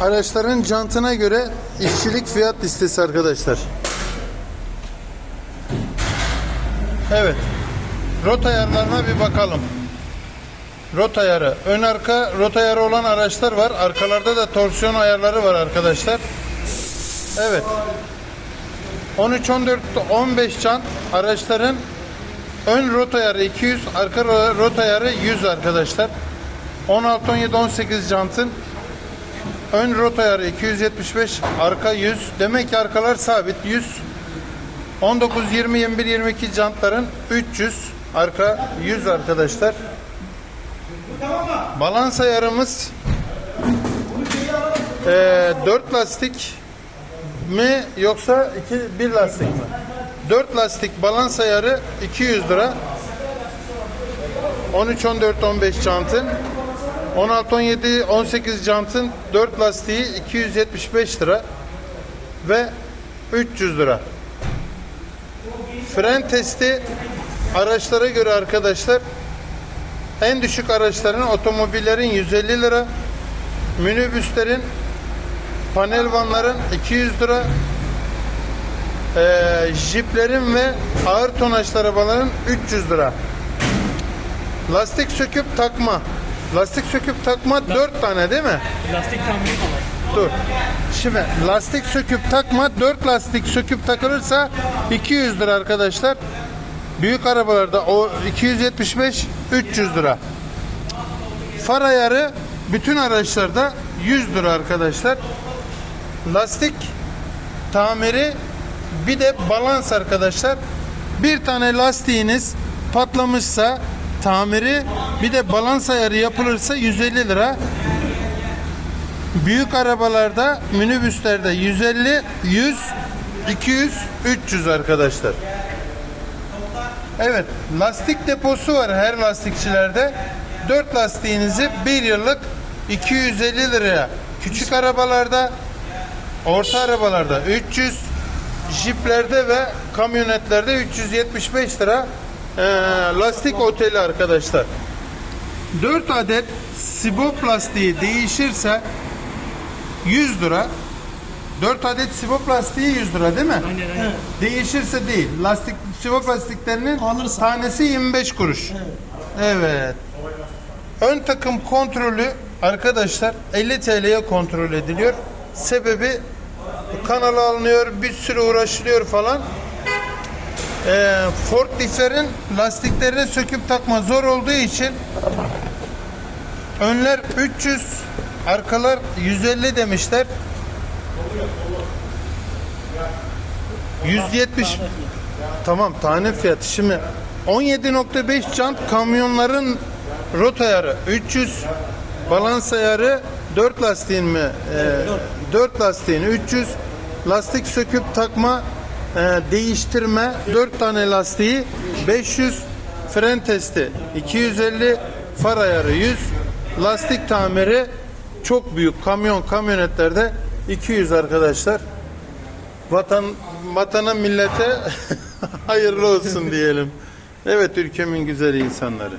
araçların jantına göre işçilik fiyat listesi arkadaşlar. Evet. Rota ayarlarına bir bakalım. Rota ayarı. Ön arka rota ayarı olan araçlar var. Arkalarda da torsiyon ayarları var arkadaşlar. Evet. 13 14 15 jant araçların ön rota ayarı 200, arka ro- rota ayarı 100 arkadaşlar. 16 17 18 jantın ön rota ayarı 275, arka 100. Demek ki arkalar sabit 100. 19 20 21 22 jantların 300, arka 100 arkadaşlar. Balans ayarımız eee 4 lastik mi yoksa 2 bir lastik mi? 4 lastik balans ayarı 200 lira. 13 14 15 jantın 16 17 18 jantın 4 lastiği 275 lira ve 300 lira. Fren testi araçlara göre arkadaşlar en düşük araçların otomobillerin 150 lira, minibüslerin, panel vanların 200 lira, eee jiplerin ve ağır tonajlı arabaların 300 lira. Lastik söküp takma. Lastik söküp takma 4 tane değil mi? Lastik tamiri var. Dur. Şimdi lastik söküp takma 4 lastik söküp takılırsa 200 lira arkadaşlar. Büyük arabalarda o 275 300 lira. Far ayarı bütün araçlarda 100 lira arkadaşlar. Lastik tamiri bir de balans arkadaşlar. Bir tane lastiğiniz patlamışsa tamiri bir de balans ayarı yapılırsa 150 lira. Büyük arabalarda, minibüslerde 150, 100, 200, 300 arkadaşlar. Evet, lastik deposu var her lastikçilerde. 4 lastiğinizi 1 yıllık 250 liraya. Küçük arabalarda, orta arabalarda 300, jiplerde ve kamyonetlerde 375 lira eee, lastik oteli arkadaşlar. 4 adet sibop lastiği değişirse 100 lira. 4 adet sibop lastiği 100 lira değil mi? Aynen aynen. Değişirse değil. Lastik sibop lastiklerinin Alırsa. tanesi 25 kuruş. Evet. Ön takım kontrolü arkadaşlar 50 TL'ye kontrol ediliyor. Sebebi kanala alınıyor, bir sürü uğraşılıyor falan. Ee, forkliftlerin lastiklerini söküp takma zor olduğu için önler 300, arkalar 150 demişler. 170 Tamam tane fiyatı. Şimdi 17.5 jant kamyonların rot ayarı 300 balans ayarı 4 lastiğin mi? 4 lastiğin 300 lastik söküp takma e, değiştirme 4 tane lastiği 500 fren testi 250 far ayarı 100 lastik tamiri çok büyük kamyon kamyonetlerde 200 arkadaşlar. Vatan vatana millete hayırlı olsun diyelim. Evet ülkemin güzel insanları.